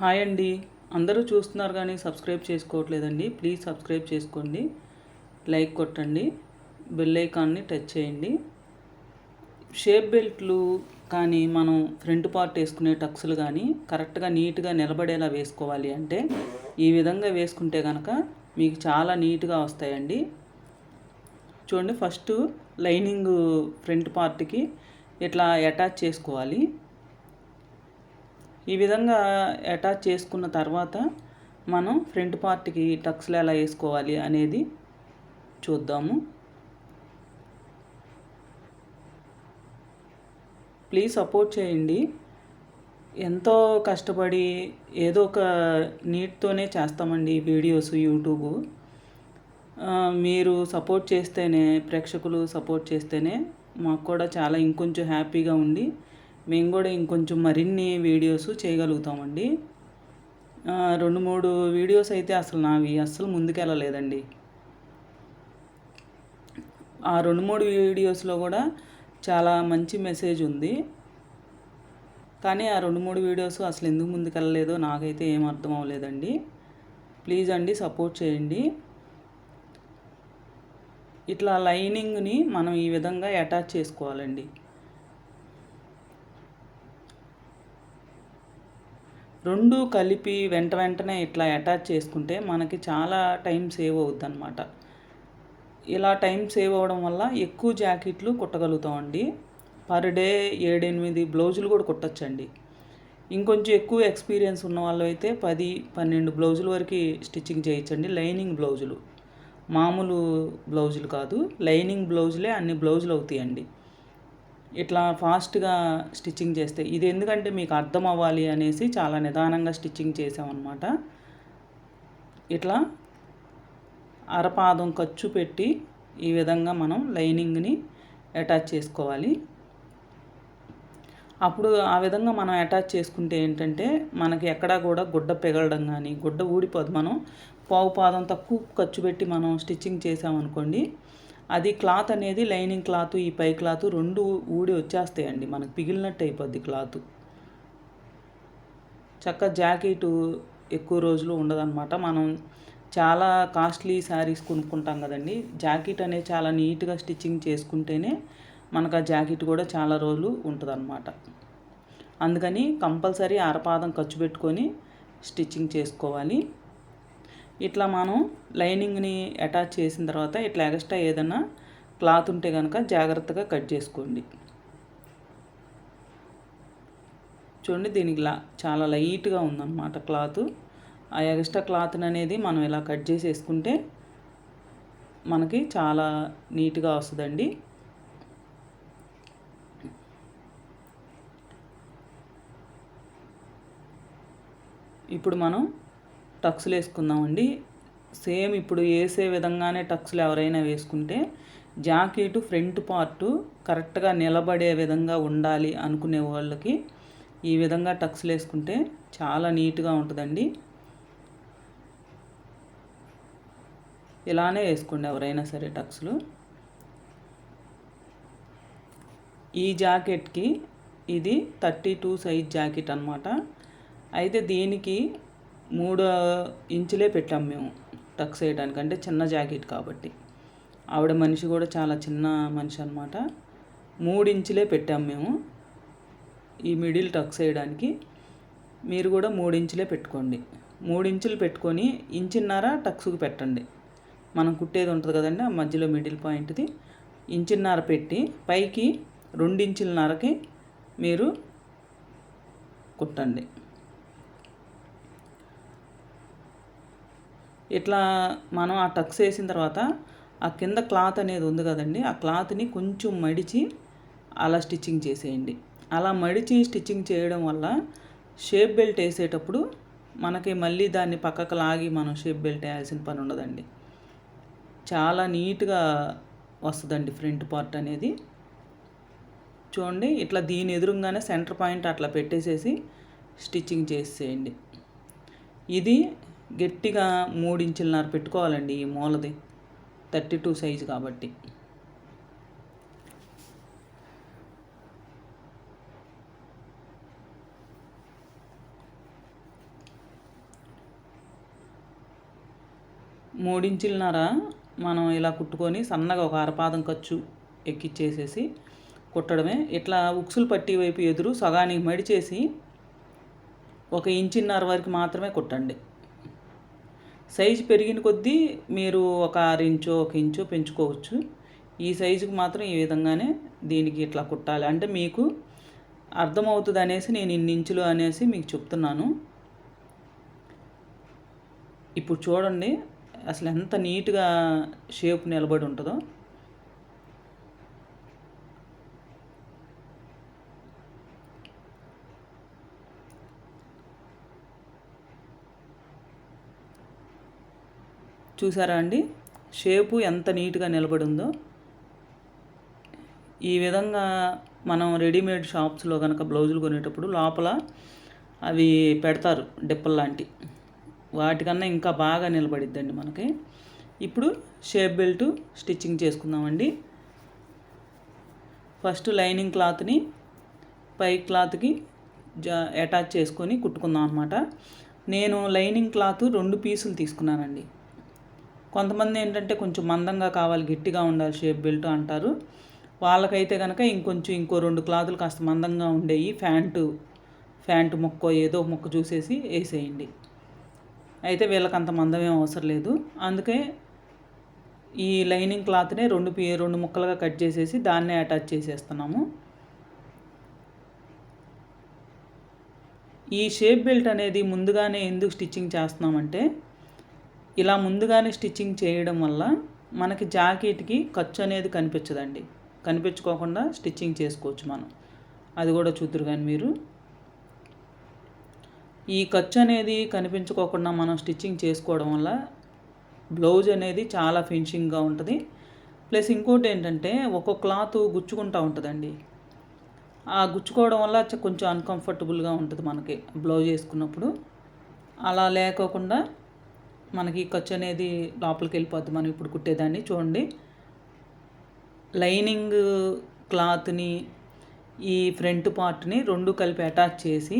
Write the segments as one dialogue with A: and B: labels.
A: Hi అండి. అందరూ చూస్తున్నారు కానీ సబ్స్క్రైబ్ చేసుకోవట్లేదండి. ప్లీజ్ సబ్స్క్రైబ్ చేసుకోండి. లైక్ కొట్టండి. బెల్ ఐకాన్ని టచ్ చేయండి. షేప్ బెల్ట్లు కానీ మనం ఫ్రంట్ పార్ట్ వేసుకునే టక్స్లు కానీ కరెక్ట్గా నీట్గా నిలబడేలా వేసుకోవాలి అంటే ఈ విధంగా వేసుకుంటే కనుక మీకు చాలా నీట్గా వస్తాయండి. చూడండి ఫస్ట్ లైనింగ్ ఫ్రంట్ పార్ట్కి ఇట్లా అటాచ్ చేసుకోవాలి. ఈ విధంగా అటాచ్ చేసుకున్న తర్వాత మనం ఫ్రంట్ పార్ట్కి టక్స్లు ఎలా వేసుకోవాలి అనేది చూద్దాము. ప్లీజ్ సపోర్ట్ చేయండి. ఎంతో కష్టపడి ఏదో ఒక నీట్తోనే చేస్తామండి వీడియోస్ యూట్యూబ్. మీరు సపోర్ట్ చేస్తేనే ప్రేక్షకులు సపోర్ట్ చేస్తేనే మాకు కూడా చాలా ఇంకొంచెం హ్యాపీగా ఉండి మేము కూడా ఇంకొంచెం మరిన్ని వీడియోస్ చేయగలుగుతామండి. రెండు మూడు వీడియోస్ అయితే అసలు నావి అస్సలు ముందుకెళ్ళలేదండి. ఆ రెండు మూడు వీడియోస్లో కూడా చాలా మంచి మెసేజ్ ఉంది. కానీ ఆ రెండు మూడు వీడియోస్ అసలు ఎందుకు ముందుకెళ్ళలేదో నాకైతే ఏం అర్థం అవ్వలేదండి. ప్లీజ్ అండి సపోర్ట్ చేయండి. ఇట్లా లైనింగ్ని మనం ఈ విధంగా అటాచ్ చేసుకోవాలండి. రెండు కలిపి వెంట వెంటనే ఇట్లా అటాచ్ చేసుకుంటే మనకి చాలా టైం సేవ్ అవుద్ది అనమాట ఇలా టైం సేవ్ అవ్వడం వల్ల ఎక్కువ జాకెట్లు కుట్టగలుగుతామండి. పర్ డే ఏడెనిమిది బ్లౌజులు కూడా కుట్టచ్చండి. ఇంకొంచెం ఎక్కువ ఎక్స్పీరియన్స్ ఉన్న వాళ్ళు అయితే పది పన్నెండు బ్లౌజుల వరకు స్టిచ్చింగ్ చేయించండి లైనింగ్ బ్లౌజులు. మామూలు బ్లౌజులు కాదు. లైనింగ్ బ్లౌజులే అన్ని బ్లౌజులు అవుతాయండి. ఇట్లా ఫాస్ట్గా స్టిచ్చింగ్ చేస్తే ఇది ఎందుకంటే మీకు అర్థం అవ్వాలి అనేసి చాలా నిదానంగా స్టిచ్చింగ్ చేసామన్నమాట. ఇట్లా అరపాదం ఖర్చు పెట్టి ఈ విధంగా మనం లైనింగ్ని అటాచ్ చేసుకోవాలి. అప్పుడు ఆ విధంగా మనం అటాచ్ చేసుకుంటే ఏంటంటే మనకి ఎక్కడా కూడా గుడ్డ పెగలడం కానీ గుడ్డ ఊడిపోదు. మనం పావు పాదం తక్కువ ఖర్చు పెట్టి మనం స్టిచ్చింగ్ చేసామనుకోండి అది క్లాత్ అనేది లైనింగ్ క్లాత్ ఈ పై క్లాత్ రెండు ఊడి వచ్చేస్తాయండి. మనకు పిగిలినట్టు అయిపోద్ది క్లాత్. చక్క జాకెట్ ఎక్కువ రోజులు ఉండదన్నమాట. మనం చాలా కాస్ట్లీ శారీస్ కొనుక్కుంటాం కదండి. జాకెట్ అనేది చాలా నీట్గా స్టిచ్చింగ్ చేసుకుంటేనే మనకు ఆ జాకెట్ కూడా చాలా రోజులు ఉంటుందన్నమాట. అందుకని కంపల్సరీ అరపాదం ఖర్చు పెట్టుకొని స్టిచ్చింగ్ చేసుకోవాలి. ఇట్లా మనం లైనింగ్ని అటాచ్ చేసిన తర్వాత ఇట్లా ఎక్స్ట్రా ఏదైనా క్లాత్ ఉంటే కనుక జాగ్రత్తగా కట్ చేసుకోండి. చూడండి దీనికి లా చాలా లైట్గా ఉందన్నమాట క్లాత్. ఆ ఎక్స్ట్రా క్లాత్ అనేది మనం ఇలా కట్ చేసేసుకుంటే మనకి చాలా నీట్గా వస్తుందండి. ఇప్పుడు మనం టక్స్లు వేసుకుందామండి. సేమ్ ఇప్పుడు వేసే విధంగానే టక్స్లు ఎవరైనా వేసుకుంటే జాకెట్ ఫ్రంట్ పార్టు కరెక్ట్గా నిలబడే విధంగా ఉండాలి అనుకునే వాళ్ళకి ఈ విధంగా టక్స్లు వేసుకుంటే చాలా నీట్గా ఉంటుందండి. ఇలానే వేసుకోండి ఎవరైనా సరే టక్స్లు. ఈ జాకెట్కి ఇది థర్టీ టూ సైజ్ జాకెట్ అనమాట అయితే దీనికి మూడు ఇంచులే పెట్టాం మేము టక్స్ వేయడానికి అంటే చిన్న జాకెట్ కాబట్టి. ఆవిడ మనిషి కూడా చాలా చిన్న మనిషి అనమాట మూడు ఇంచులే పెట్టాం మేము ఈ మిడిల్ టక్స్ వేయడానికి మీరు కూడా మూడు ఇంచులే పెట్టుకోండి. మూడు ఇంచులు పెట్టుకొని ఇంచున్నర టక్స్కి పెట్టండి. మనం కుట్టేది ఉంటుంది కదండి ఆ మధ్యలో మిడిల్ పాయింట్ది. ఇంచున్నర పెట్టి పైకి రెండించులన్నరకి మీరు కుట్టండి. ఇట్లా మనం ఆ టక్స్ వేసిన తర్వాత ఆ కింద క్లాత్ అనేది ఉంది కదండి ఆ క్లాత్ని కొంచెం మడిచి అలా స్టిచ్చింగ్ చేసేయండి. అలా మడిచి స్టిచ్చింగ్ చేయడం వల్ల షేప్ బెల్ట్ వేసేటప్పుడు మనకి మళ్ళీ దాన్ని పక్కకు లాగి మనం షేప్ బెల్ట్ వేయాల్సిన పని ఉండదండి. చాలా నీట్గా వస్తుందండి ఫ్రంట్ పార్ట్ అనేది. చూడండి ఇట్లా దీని ఎదురుగానే సెంటర్ పాయింట్ అట్లా పెట్టేసేసి స్టిచ్చింగ్ చేసేయండి. ఇది గట్టిగా మూడించులన్నర పెట్టుకోవాలండి ఈ మూలది. థర్టీ టూ సైజు కాబట్టి. మూడించులన్నర మనం ఇలా కుట్టుకొని సన్నగా ఒక అరపాదం ఖర్చు ఎక్కిచ్చేసేసి కుట్టడమే. ఇట్లా ఉక్సులు పట్టి వైపు ఎదురు సగానికి మడిచేసి ఒక ఇంచున్నర వరకు మాత్రమే కుట్టండి. సైజు పెరిగిన కొద్దీ మీరు ఒక ఆరు ఇంచు ఒక ఇంచు పెంచుకోవచ్చు. ఈ సైజుకి మాత్రం ఈ విధంగానే దీనికి ఇట్లా కుట్టాలి. అంటే మీకు అర్థమవుతుంది అనేసి నేను ఇన్ని ఇంచులు అనేసి మీకు చెప్తున్నాను. ఇప్పుడు చూడండి అసలు ఎంత నీట్గా షేప్ నిలబడి ఉంటుందో. చూసారా అండి? షేపు ఎంత నీట్గా నిలబడిందో. ఈ విధంగా మనం రెడీమేడ్ షాప్స్లో కనుక బ్లౌజులు కొనేటప్పుడు లోపల అవి పెడతారు డిప్పల్ లాంటి. వాటికన్నా ఇంకా బాగా నిలబడిద్దండి మనకి. ఇప్పుడు షేప్ బెల్ట్ స్టిచ్చింగ్ చేసుకుందామండి. ఫస్ట్ లైనింగ్ క్లాత్ని పై క్లాత్కి జా అటాచ్ చేసుకొని కుట్టుకుందాం అనమాట నేను లైనింగ్ క్లాత్ రెండు పీసులు తీసుకున్నానండి. కొంతమంది ఏంటంటే కొంచెం మందంగా కావాలి గట్టిగా ఉండాలి షేప్ బెల్ట్ అంటారు. వాళ్ళకైతే కనుక ఇంకొంచెం ఇంకో రెండు క్లాతులు కాస్త మందంగా ఉండేవి ఫ్యాంటు ఫ్యాంటు మొక్క ఏదో మొక్క చూసేసి వేసేయండి. అయితే వీళ్ళకి అంత మందమేం అవసరం లేదు. అందుకే ఈ లైనింగ్ క్లాత్నే రెండు రెండు ముక్కలుగా కట్ చేసేసి దాన్నే అటాచ్ చేసేస్తున్నాము. ఈ షేప్ బెల్ట్ అనేది ముందుగానే ఎందుకు స్టిచ్చింగ్ చేస్తున్నామంటే ఇలా ముందుగానే స్టిచ్చింగ్ చేయడం వల్ల మనకి జాకెట్కి ఖర్చు అనేది కనిపించదండి. కనిపించుకోకుండా స్టిచ్చింగ్ చేసుకోవచ్చు మనం. అది కూడా చూద్దరు కానీ మీరు. ఈ ఖర్చు అనేది కనిపించుకోకుండా మనం స్టిచ్చింగ్ చేసుకోవడం వల్ల బ్లౌజ్ అనేది చాలా ఫినిషింగ్గా ఉంటుంది. ప్లస్ ఇంకోటి ఏంటంటే ఒక్కొక్క క్లాత్ గుచ్చుకుంటూ ఉంటుందండి. ఆ గుచ్చుకోవడం వల్ల కొంచెం అన్కంఫర్టబుల్గా ఉంటుంది మనకి బ్లౌజ్ వేసుకున్నప్పుడు. అలా లేకోకుండా మనకి ఖర్చు అనేది లోపలికి వెళ్ళిపోద్ది. మనం ఇప్పుడు కుట్టేదాన్ని చూడండి. లైనింగ్ క్లాత్ని ఈ ఫ్రంట్ పార్ట్ని రెండు కలిపి అటాచ్ చేసి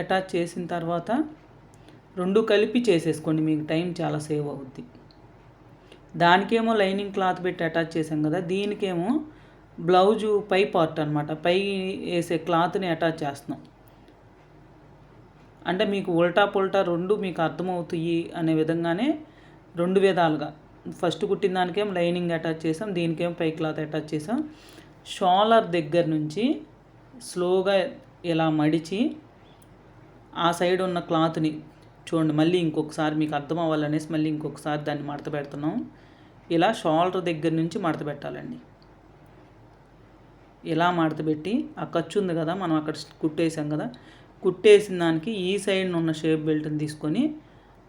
A: అటాచ్ చేసిన తర్వాత రెండు కలిపి చేసేసుకోండి. మీకు టైం చాలా సేవ్ అవుద్ది. దానికేమో లైనింగ్ క్లాత్ పెట్టి అటాచ్ చేసాం కదా దీనికేమో బ్లౌజు పై పార్ట్ అనమాట పై వేసే క్లాత్ని అటాచ్ చేస్తున్నాం. అంటే మీకు ఉల్టా పుల్టా రెండు మీకు అర్థమవుతాయి అనే విధంగానే రెండు విధాలుగా. ఫస్ట్ కుట్టిన దానికేం లైనింగ్ అటాచ్ చేసాం దీనికేం పై క్లాత్ అటాచ్ చేసాం. షోలర్ దగ్గర నుంచి స్లోగా ఇలా మడిచి ఆ సైడ్ ఉన్న క్లాత్ని చూడండి మళ్ళీ ఇంకొకసారి మీకు అర్థం అవ్వాలనేసి మళ్ళీ ఇంకొకసారి దాన్ని మడత పెడుతున్నాం. ఇలా షోల్డర్ దగ్గర నుంచి మడత పెట్టాలండి. ఇలా మడతపెట్టి ఆ ఖర్చు ఉంది కదా మనం అక్కడ కుట్టేసాం కదా కుట్టేసిన దానికి ఈ సైడ్ ఉన్న షేప్ బెల్ట్ని తీసుకొని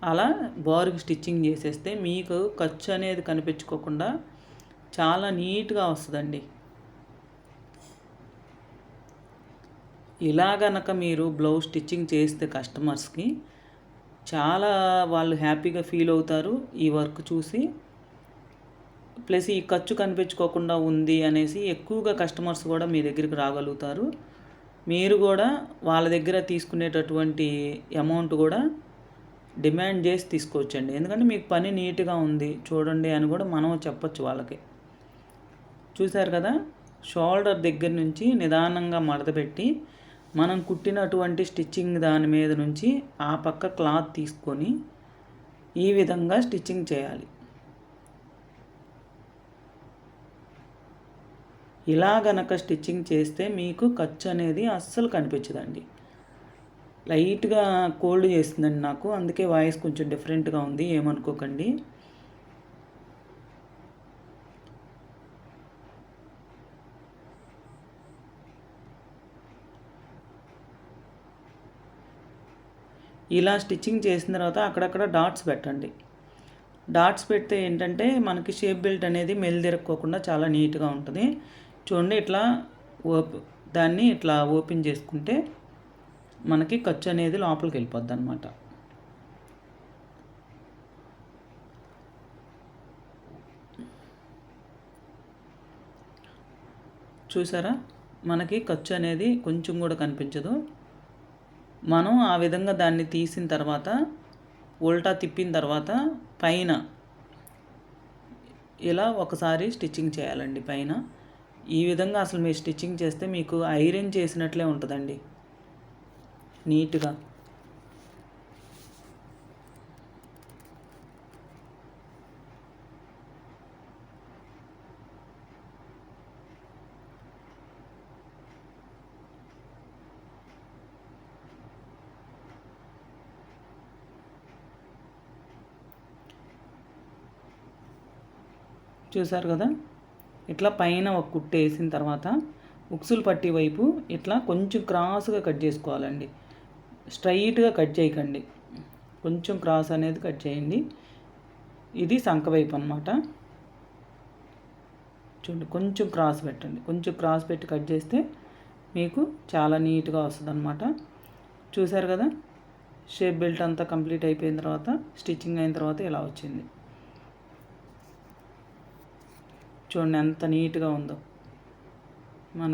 A: అలా బారుకి స్టిచ్చింగ్ చేసేస్తే మీకు ఖర్చు అనేది కనిపించుకోకుండా చాలా నీట్గా వస్తుందండి. ఇలా గనక మీరు బ్లౌజ్ స్టిచ్చింగ్ చేస్తే కస్టమర్స్కి చాలా వాళ్ళు హ్యాపీగా ఫీల్ అవుతారు. ఈ వర్క్ చూసి ప్లస్ ఈ ఖర్చు కనిపించుకోకుండా ఉంది అనేసి ఎక్కువగా కస్టమర్స్ కూడా మీ దగ్గరికి రాగలుగుతారు. మీరు కూడా వాళ్ళ దగ్గర తీసుకునేటటువంటి అమౌంట్ కూడా డిమాండ్ చేసి తీసుకోవచ్చండి. ఎందుకంటే మీకు పని నీట్గా ఉంది చూడండి అని కూడా మనం చెప్పచ్చు వాళ్ళకి. చూశారు కదా? షోల్డర్ దగ్గర నుంచి నిదానంగా మడతపెట్టి మనం కుట్టినటువంటి స్టిచ్చింగ్ దాని మీద నుంచి ఆ పక్క క్లాత్ తీసుకొని ఈ విధంగా స్టిచ్చింగ్ చేయాలి. ఇలా గనక స్టిచ్చింగ్ చేస్తే మీకు ఖర్చు అనేది అస్సలు కనిపించదండి. లైట్గా కోల్డ్ చేస్తుందండి నాకు అందుకే వాయిస్ కొంచెం డిఫరెంట్గా ఉంది ఏమనుకోకండి. ఇలా స్టిచ్చింగ్ చేసిన తర్వాత అక్కడక్కడ డాట్స్ పెట్టండి. డాట్స్ పెడితే ఏంటంటే మనకి షేప్ బెల్ట్ అనేది మెల్దిరక్కోకుండా చాలా నీట్గా ఉంటుంది. చూడండి ఇట్లా ఓప్ దాన్ని ఇట్లా ఓపెన్ చేసుకుంటే మనకి ఖర్చు అనేది లోపలికి వెళ్ళిపోద్ది అనమాట చూసారా? మనకి ఖర్చు అనేది కొంచెం కూడా కనిపించదు. మనం ఆ విధంగా దాన్ని తీసిన తర్వాత ఉల్టా తిప్పిన తర్వాత పైన ఇలా ఒకసారి స్టిచ్చింగ్ చేయాలండి పైన. ఈ విధంగా అసలు మీరు స్టిచ్చింగ్ చేస్తే మీకు ఐరన్ చేసినట్లే ఉంటుందండి. నీట్గా. చూసారు కదా? ఇట్లా పైన ఒక కుట్టు వేసిన తర్వాత ఉక్సులు పట్టి వైపు ఇట్లా కొంచెం క్రాస్గా కట్ చేసుకోవాలండి. స్ట్రైట్గా కట్ చేయకండి. కొంచెం క్రాస్ అనేది కట్ చేయండి. ఇది సంక వైపు అనమాట చూడండి కొంచెం క్రాస్ పెట్టండి. కొంచెం క్రాస్ పెట్టి కట్ చేస్తే మీకు చాలా నీట్గా వస్తుంది అనమాట చూసారు కదా? షేప్ బెల్ట్ అంతా కంప్లీట్ అయిపోయిన తర్వాత స్టిచ్చింగ్ అయిన తర్వాత ఇలా వచ్చింది. చూడండి ఎంత నీట్గా ఉందో. మన